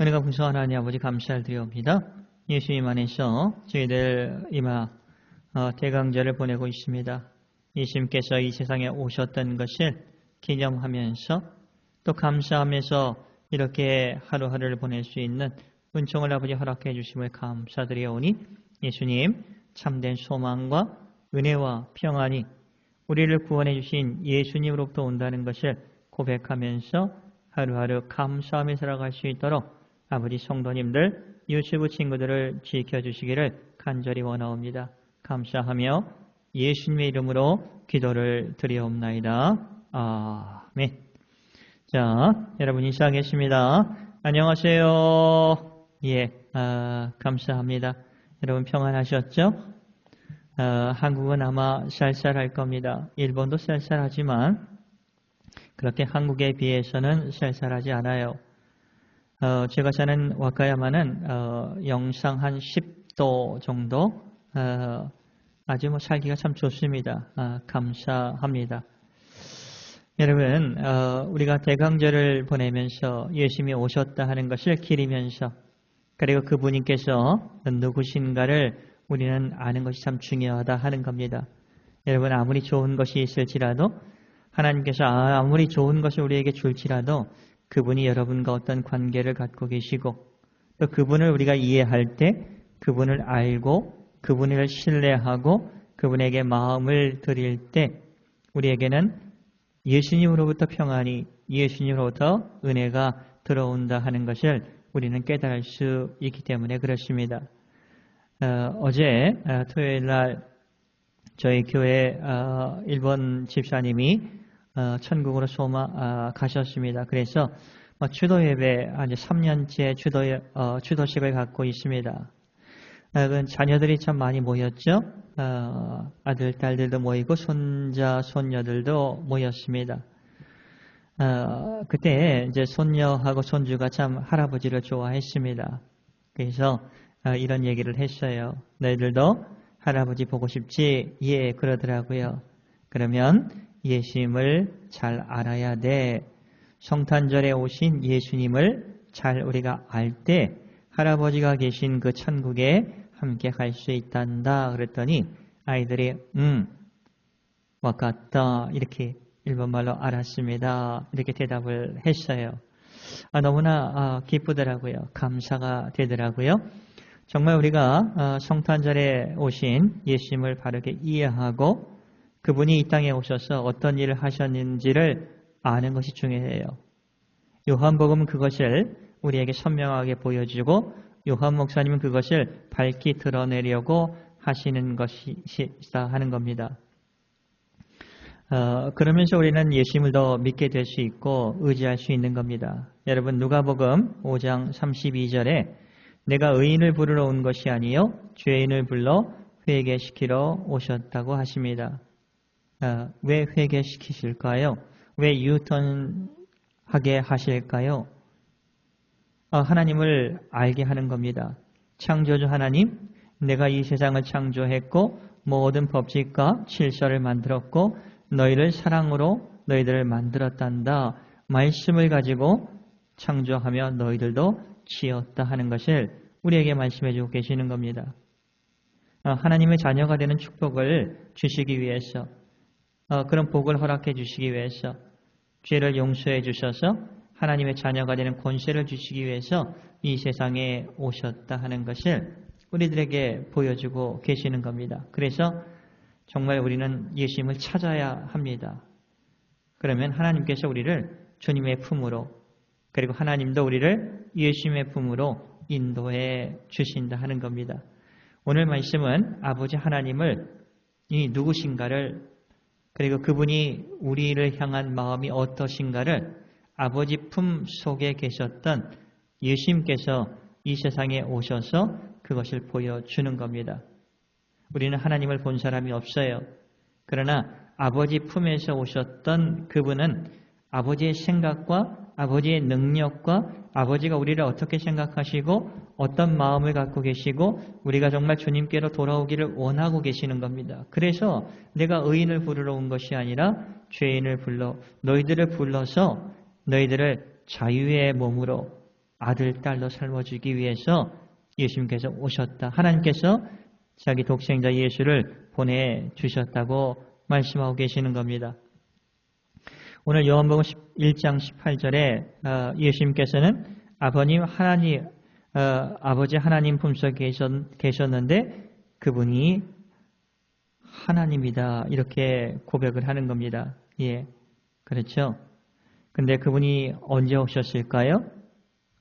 은혜가 풍성한 하나님 아버지 감사를 드리옵니다. 예수님 안에서 저희들 이마 어, 대강절을 보내고 있습니다. 예수님께서 이 세상에 오셨던 것을 기념하면서 또 감사하면서 이렇게 하루하루를 보낼 수 있는 은총을 아버지 허락해 주심을 감사드리오니 예수님 참된 소망과 은혜와 평안이 우리를 구원해 주신 예수님으로부터 온다는 것을 고백하면서 하루하루 감사하며 살아갈 수 있도록 아버지 성도님들, 유튜브 친구들을 지켜주시기를 간절히 원하옵니다. 감사하며 예수님의 이름으로 기도를 드리옵나이다. 아멘. 자, 여러분 인사하겠습니다. 안녕하세요. 예, 아, 감사합니다. 여러분 평안하셨죠? 아, 한국은 아마 쌀쌀할 겁니다. 일본도 쌀쌀하지만 그렇게 한국에 비해서는 쌀쌀하지 않아요. 어, 제가 사는 와카야마는 어, 영상 한 10도 정도 어, 아주 뭐 살기가 참 좋습니다. 아, 감사합니다. 여러분 어, 우리가 대강절을 보내면서 예수님이 오셨다 하는 것을 기리면서 그리고 그분님께서 누구신가를 우리는 아는 것이 참 중요하다 하는 겁니다. 여러분 아무리 좋은 것이 있을지라도 하나님께서 아, 아무리 좋은 것을 우리에게 줄지라도 그분이 여러분과 어떤 관계를 갖고 계시고 또 그분을 우리가 이해할 때 그분을 알고 그분을 신뢰하고 그분에게 마음을 드릴 때 우리에게는 예수님으로부터 평안이 예수님으로부터 은혜가 들어온다 하는 것을 우리는 깨달을 수 있기 때문에 그렇습니다. 어, 제 어, 토요일 날 저희 교회 어, 일본 집사님이 어, 천국으로 소마 아, 가셨습니다. 그래서 뭐 추도 예배 이제 3년째 추도 어, 추도식을 갖고 있습니다. 어, 자녀들이 참 많이 모였죠. 아들 딸들도 모이고 손자 손녀들도 모였습니다. 그때 이제 손녀하고 손주가 참 할아버지를 좋아했습니다. 그래서 이런 얘기를 했어요. 너희들도 할아버지 보고 싶지? 예, 그러더라고요. 그러면 예수님을 잘 알아야 돼. 성탄절에 오신 예수님을 잘 우리가 알 때 할아버지가 계신 그 천국에 함께 갈 수 있단다. 그랬더니 아이들이 음, 와갔다. 이렇게 일본말로 알았습니다. 이렇게 대답을 했어요. 아, 너무나 아, 기쁘더라고요. 감사가 되더라고요. 정말 우리가 아, 성탄절에 오신 예수님을 바르게 이해하고 그분이 이 땅에 오셔서 어떤 일을 하셨는지를 아는 것이 중요해요. 요한복음은 그것을 우리에게 선명하게 보여주고 요한 목사님은 그것을 밝히 드러내려고 하시는 것이다 하는 겁니다. 어, 그러면서 우리는 예수님을 더 믿게 될 수 있고 의지할 수 있는 겁니다. 여러분 누가복음 5장 32절에 내가 의인을 부르러 온 것이 아니요 죄인을 불러 회개시키러 오셨다고 하십니다. 어, 왜 회개시키실까요? 왜 유턴하게 하실까요? 어, 하나님을 알게 하는 겁니다. 창조주 하나님, 내가 이 세상을 창조했고 모든 법칙과 질서를 만들었고 너희를 사랑으로 너희들을 만들었단다. 말씀을 가지고 창조하며 너희들도 지었다 하는 것을 우리에게 말씀해 주고 계시는 겁니다. 어, 하나님의 자녀가 되는 축복을 주시기 위해서 어, 그런 복을 허락해 주시기 위해서 죄를 용서해 주셔서 하나님의 자녀가 되는 권세를 주시기 위해서 이 세상에 오셨다 하는 것을 우리들에게 보여주고 계시는 겁니다. 그래서 정말 우리는 예수님을 찾아야 합니다. 그러면 하나님께서 우리를 주님의 품으로 그리고 하나님도 우리를 예수님의 품으로 인도해 주신다 하는 겁니다. 오늘 말씀은 아버지 하나님을 이 누구신가를 그리고 그분이 우리를 향한 마음이 어떠신가를 아버지 품 속에 계셨던 예수님께서 이 세상에 오셔서 그것을 보여주는 겁니다. 우리는 하나님을 본 사람이 없어요. 그러나 아버지 품에서 오셨던 그분은 아버지의 생각과 아버지의 능력과 아버지가 우리를 어떻게 생각하시고 어떤 마음을 갖고 계시고 우리가 정말 주님께로 돌아오기를 원하고 계시는 겁니다. 그래서 내가 의인을 부르러 온 것이 아니라 죄인을 불러 너희들을 불러서 너희들을 자유의 몸으로 아들, 딸로 삶아주기 위해서 예수님께서 오셨다. 하나님께서 자기 독생자 예수를 보내 주셨다고 말씀하고 계시는 겁니다. 오늘 요한복음 1장 18절에 어, 예수님께서는 아버님 하나님 어, 아버지 하나님 품속에 계셨는데 그분이 하나님이다 이렇게 고백을 하는 겁니다. 예, 그렇죠. 근데 그분이 언제 오셨을까요?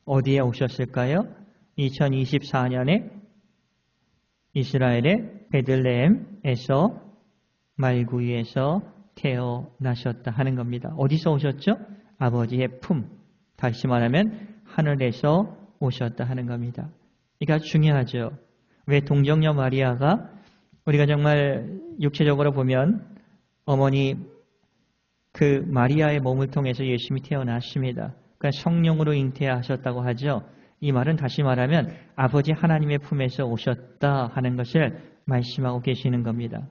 어디에 오셨을까요? 2024년에 이스라엘의 베들레헴에서 말구이에서 태어나셨다 하는 겁니다. 어디서 오셨죠? 아버지의 품. 다시 말하면 하늘에서 오셨다 하는 겁니다. 이가 중요하죠. 왜 동정녀 마리아가 우리가 정말 육체적으로 보면 어머니 그 마리아의 몸을 통해서 예수님이 태어났습니다. 그러니까 성령으로 잉태하셨다고 하죠. 이 말은 다시 말하면 아버지 하나님의 품에서 오셨다 하는 것을 말씀하고 계시는 겁니다.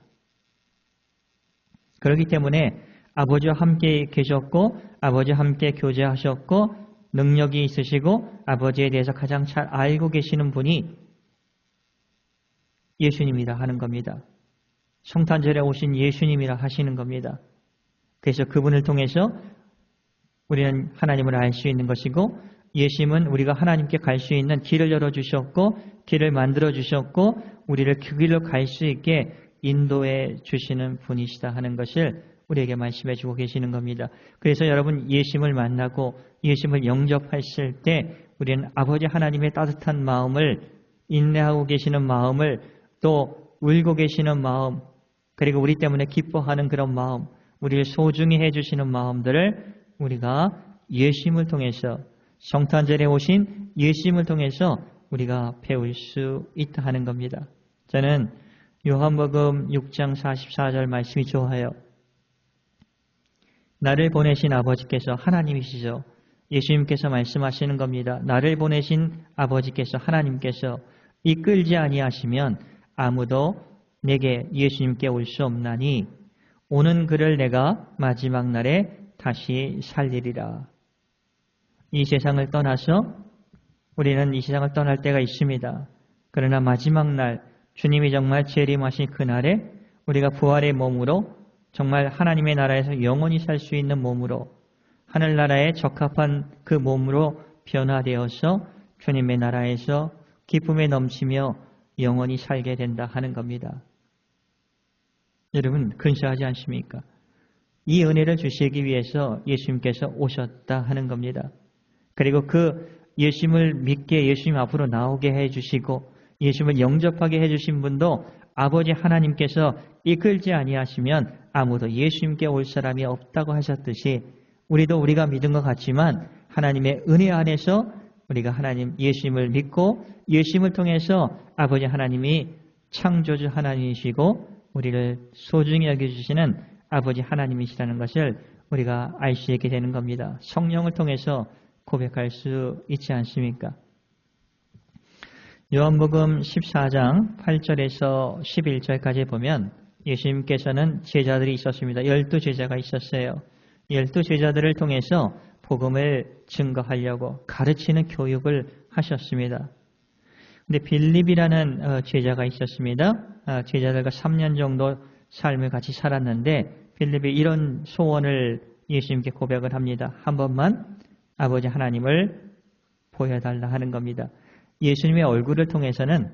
그렇기 때문에 아버지와 함께 계셨고 아버지와 함께 교제하셨고 능력이 있으시고 아버지에 대해서 가장 잘 알고 계시는 분이 예수님이라 하는 겁니다. 성탄절에 오신 예수님이라 하시는 겁니다. 그래서 그분을 통해서 우리는 하나님을 알 수 있는 것이고 예수님은 우리가 하나님께 갈 수 있는 길을 열어주셨고 길을 만들어 주셨고 우리를 그 길로 갈 수 있게 인도해 주시는 분이시다 하는 것을 우리에게 말씀해 주고 계시는 겁니다. 그래서 여러분 예수님을 만나고 예수님을 영접하실 때 우리는 아버지 하나님의 따뜻한 마음을 인내하고 계시는 마음을 또 울고 계시는 마음 그리고 우리 때문에 기뻐하는 그런 마음 우리를 소중히 해주시는 마음들을 우리가 예수님을 통해서 성탄절에 오신 예수님을 통해서 우리가 배울 수 있다 하는 겁니다. 저는 요한복음 6장 44절 말씀이 좋아요. 나를 보내신 아버지께서 하나님이시죠. 예수님께서 말씀하시는 겁니다. 나를 보내신 아버지께서 하나님께서 이끌지 아니하시면 아무도 내게 예수님께 올 수 없나니 오는 그를 내가 마지막 날에 다시 살리리라. 이 세상을 떠나서 우리는 이 세상을 떠날 때가 있습니다. 그러나 마지막 날 주님이 정말 재림하신 그날에 우리가 부활의 몸으로 정말 하나님의 나라에서 영원히 살 수 있는 몸으로 하늘나라에 적합한 그 몸으로 변화되어서 주님의 나라에서 기쁨에 넘치며 영원히 살게 된다 하는 겁니다. 여러분 근사하지 않습니까? 이 은혜를 주시기 위해서 예수님께서 오셨다 하는 겁니다. 그리고 그 예수님을 믿게 예수님 앞으로 나오게 해주시고 예수님을 영접하게 해주신 분도 아버지 하나님께서 이끌지 아니하시면 아무도 예수님께 올 사람이 없다고 하셨듯이 우리도 우리가 믿은 것 같지만 하나님의 은혜 안에서 우리가 하나님 예수님을 믿고 예수님을 통해서 아버지 하나님이 창조주 하나님이시고 우리를 소중히 여겨주시는 아버지 하나님이시라는 것을 우리가 알 수 있게 되는 겁니다. 성령을 통해서 고백할 수 있지 않습니까? 요한복음 14장 8절에서 11절까지 보면 예수님께서는 제자들이 있었습니다. 열두 제자가 있었어요. 열두 제자들을 통해서 복음을 증거하려고 가르치는 교육을 하셨습니다. 근데 빌립이라는 어, 제자가 있었습니다. 어, 제자들과 3년 정도 삶을 같이 살았는데 빌립이 이런 소원을 예수님께 고백을 합니다. 한 번만 아버지 하나님을 보여달라 하는 겁니다. 예수님의 얼굴을 통해서는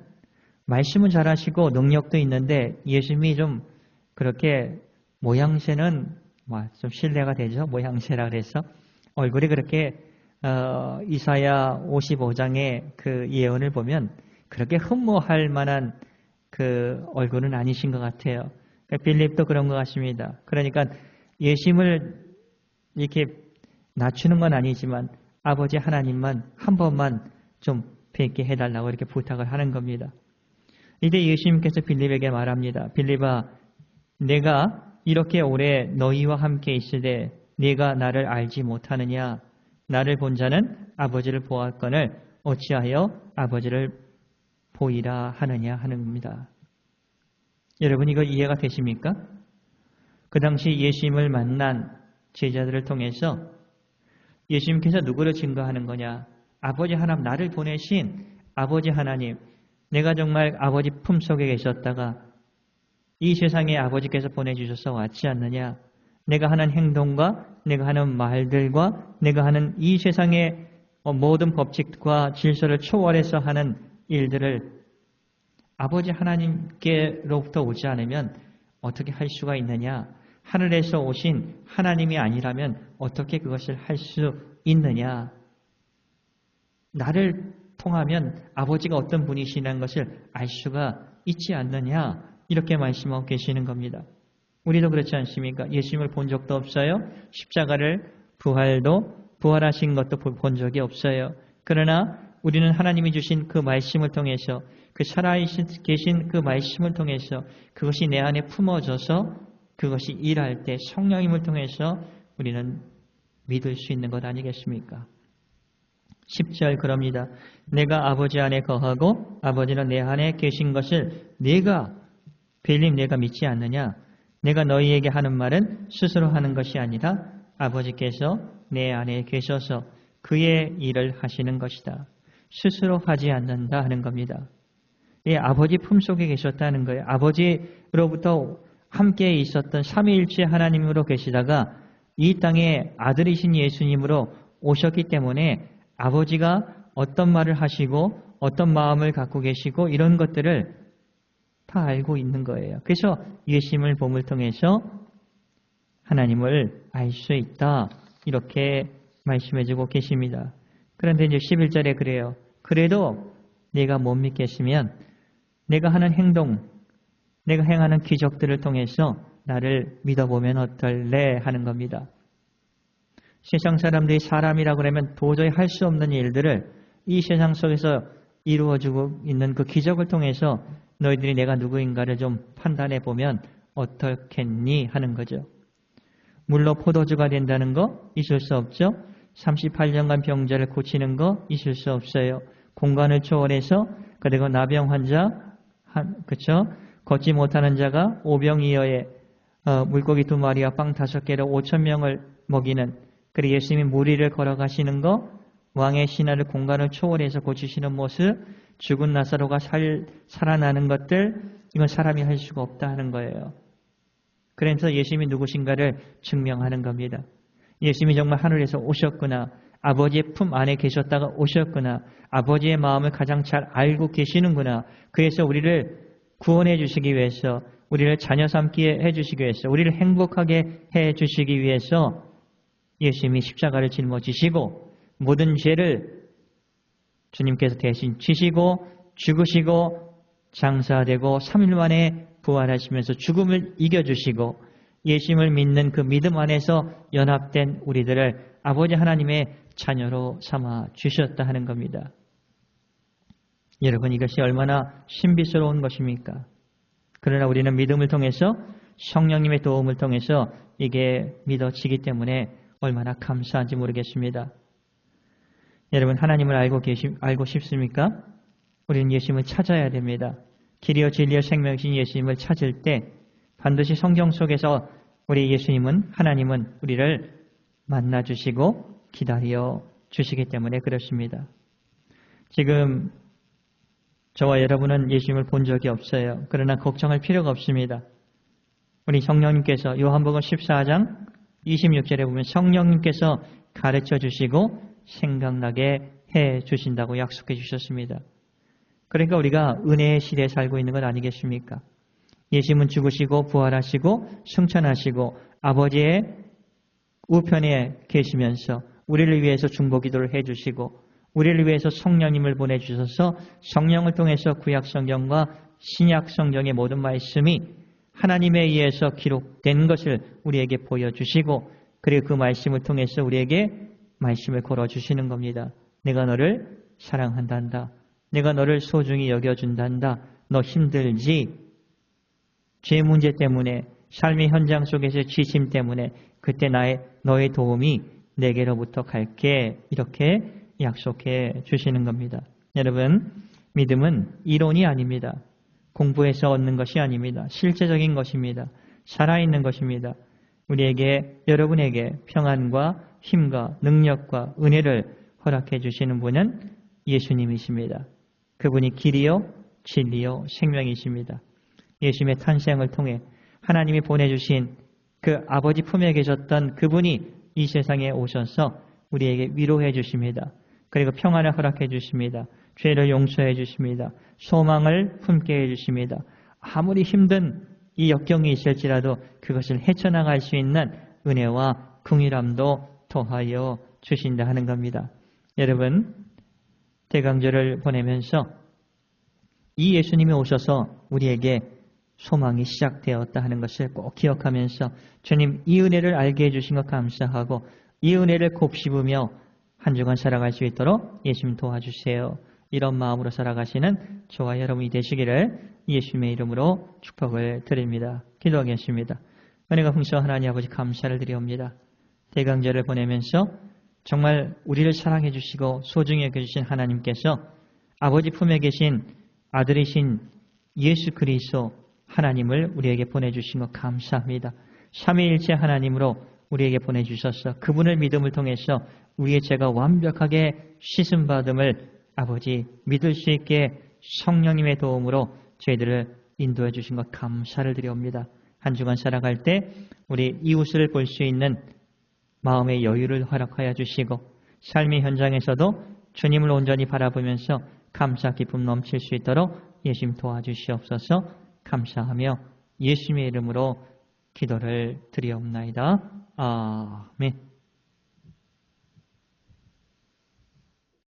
말씀은 잘하시고 능력도 있는데 예수님이 좀 그렇게 모양새는 뭐좀 신뢰가 되죠. 모양새라 그래서 얼굴이 그렇게 어, 이사야 55장의 그 예언을 보면 그렇게 흠모할 만한 그 얼굴은 아니신 것 같아요. 그러니까 빌립도 그런 것 같습니다. 그러니까 예심을 이렇게 낮추는 건 아니지만 아버지 하나님만 한 번만 좀 뵙게 해달라고 이렇게 부탁을 하는 겁니다. 이때 예수님께서 빌립에게 말합니다. 빌립아, 내가 이렇게 오래 너희와 함께 때 네가 나를 알지 못하느냐? 나를 본 자는 아버지를 보았건을 어찌하여 아버지를 보이라 하느냐 하는 겁니다. 여러분 이거 이해가 되십니까? 그 당시 예수님을 만난 제자들을 통해서 예수님께서 누구를 증거하는 거냐? 아버지 하나님 나를 보내신 아버지 하나님 내가 정말 아버지 품속에 계셨다가 이 세상에 아버지께서 보내주셔서 왔지 않느냐 내가 하는 행동과 내가 하는 말들과 내가 하는 이 세상의 모든 법칙과 질서를 초월해서 하는 일들을 아버지 하나님께로부터 오지 않으면 어떻게 할 수가 있느냐? 하늘에서 오신 하나님이 아니라면 어떻게 그것을 할 수 있느냐? 나를 통하면 아버지가 어떤 분이시라는 것을 알 수가 있지 않느냐? 이렇게 말씀하고 계시는 겁니다. 우리도 그렇지 않습니까? 예수님을 본 적도 없어요. 십자가를 부활도 부활하신 것도 본 적이 없어요. 그러나 우리는 하나님이 주신 그 말씀을 통해서 그 살아계신 그 말씀을 통해서 그것이 내 안에 품어져서 그것이 일할 때 성령님을 통해서 우리는 믿을 수 있는 것 아니겠습니까? 10절 그럽니다. 내가 아버지 안에 거하고 아버지는 내 안에 계신 것을 내가 빌림 내가 믿지 않느냐? 내가 너희에게 하는 말은 스스로 하는 것이 아니라 아버지께서 내 안에 계셔서 그의 일을 하시는 것이다. 스스로 하지 않는다 하는 겁니다. 예, 아버지 품속에 계셨다는 거예요. 아버지로부터 함께 있었던 삼위일체 하나님으로 계시다가 이 땅에 아들이신 예수님으로 오셨기 때문에 아버지가 어떤 말을 하시고 어떤 마음을 갖고 계시고 이런 것들을 다 알고 있는 거예요. 그래서 예수님을 봄을 통해서 하나님을 알 수 있다. 이렇게 말씀해주고 계십니다. 그런데 이제 11절에 그래요. 그래도 내가 못 믿겠으면 내가 하는 행동, 내가 행하는 기적들을 통해서 나를 믿어보면 어떨래 하는 겁니다. 세상 사람들이 사람이라고 그러면 도저히 할 수 없는 일들을 이 세상 속에서 이루어지고 있는 그 기적을 통해서 너희들이 내가 누구인가를 좀 판단해 보면 어떻겠니 하는 거죠. 물로 포도주가 된다는 거 있을 수 없죠. 38년간 병자를 고치는 거 있을 수 없어요. 공간을 초월해서 그리고 나병 환자 그렇죠? 걷지 못하는 자가 오병이어에 어, 물고기 두 마리와 빵 다섯 개로 오천 명을 먹이는 그리고 예수님이 무리를 걸어가시는 거 왕의 신하를 공간을 초월해서 고치시는 모습 죽은 나사로가 살, 살아나는 것들 이건 사람이 할 수가 없다 하는 거예요. 그래서 예수님이 누구신가를 증명하는 겁니다. 예수님이 정말 하늘에서 오셨구나. 아버지의 품 안에 계셨다가 오셨구나. 아버지의 마음을 가장 잘 알고 계시는구나. 그래서 우리를 구원해 주시기 위해서, 우리를 자녀 삼게 해 주시기 위해서, 우리를 행복하게 해 주시기 위해서 예수님이 십자가를 짊어지시고 모든 죄를 주님께서 대신 지시고 죽으시고 장사되고 3일 만에 부활하시면서 죽음을 이겨주시고 예수님을 믿는 그 믿음 안에서 연합된 우리들을 아버지 하나님의 자녀로 삼아 주셨다 하는 겁니다. 여러분 이것이 얼마나 신비스러운 것입니까? 그러나 우리는 믿음을 통해서 성령님의 도움을 통해서 이게 믿어지기 때문에 얼마나 감사한지 모르겠습니다. 여러분 하나님을 알고 계시 알고 싶습니까? 우리는 예수님을 찾아야 됩니다. 길이요 진리요 생명신 예수님을 찾을 때 반드시 성경 속에서 우리 예수님은 하나님은 우리를 만나 주시고 기다려 주시기 때문에 그렇습니다. 지금 저와 여러분은 예수님을 본 적이 없어요. 그러나 걱정할 필요가 없습니다. 우리 성령님께서 요한복음 14장 26절에 보면 성령님께서 가르쳐 주시고 생각나게 해 주신다고 약속해 주셨습니다. 그러니까 우리가 은혜의 시대에 살고 있는 것 아니겠습니까? 예수님은 죽으시고 부활하시고 승천하시고 아버지의 우편에 계시면서 우리를 위해서 중보기도를 해주시고 우리를 위해서 성령님을 보내주셔서 성령을 통해서 구약성경과 신약성경의 모든 말씀이 하나님에 의해서 기록된 것을 우리에게 보여주시고 그리고 그 말씀을 통해서 우리에게 말씀을 걸어주시는 겁니다. 내가 너를 사랑한단다. 내가 너를 소중히 여겨준단다. 너 힘들지? 죄 문제 때문에 삶의 현장 속에서 지심 때문에 그때 나의 너의 도움이 내게로부터 갈게 이렇게 약속해 주시는 겁니다. 여러분 믿음은 이론이 아닙니다. 공부해서 얻는 것이 아닙니다. 실제적인 것입니다. 살아있는 것입니다. 우리에게 여러분에게 평안과 힘과 능력과 은혜를 허락해 주시는 분은 예수님이십니다. 그분이 길이요, 진리요, 생명이십니다. 예수님의 탄생을 통해 하나님이 보내주신 그 아버지 품에 계셨던 그분이 이 세상에 오셔서 우리에게 위로해 주십니다. 그리고 평안을 허락해 주십니다. 죄를 용서해 주십니다. 소망을 품게 해 주십니다. 아무리 힘든 이 역경이 있을지라도 그것을 헤쳐나갈 수 있는 은혜와 긍휼함도 더하여 주신다 하는 겁니다. 여러분 대강절을 보내면서 이 예수님이 오셔서 우리에게 소망이 시작되었다 하는 것을 꼭 기억하면서 주님 이 은혜를 알게 해주신 것 감사하고 이 은혜를 곱씹으며 한 주간 살아갈 수 있도록 예수님 도와주세요. 이런 마음으로 살아가시는 저와 여러분이 되시기를 예수님의 이름으로 축복을 드립니다. 기도하겠습니다. 은혜가 풍성 하나님 아버지 감사를 드리옵니다. 대강제를 보내면서 정말 우리를 사랑해 주시고 소중히 여겨주신 하나님께서 아버지 품에 계신 아들이신 예수 그리스도 하나님을 우리에게 보내주신 것 감사합니다. 삼위일체 하나님으로 우리에게 보내주셔서 그분을 믿음을 통해서 우리의 죄가 완벽하게 씻음 받음을 아버지 믿을 수 있게 성령님의 도움으로 저희들을 인도해 주신 것 감사를 드려옵니다. 한 주간 살아갈 때 우리 이웃을 볼 수 있는 마음의 여유를 허락하여 주시고 삶의 현장에서도 주님을 온전히 바라보면서 감사 기쁨 넘칠 수 있도록 예수님 도와주시옵소서 감사하며 예수님의 이름으로 기도를 드리옵나이다. 아멘.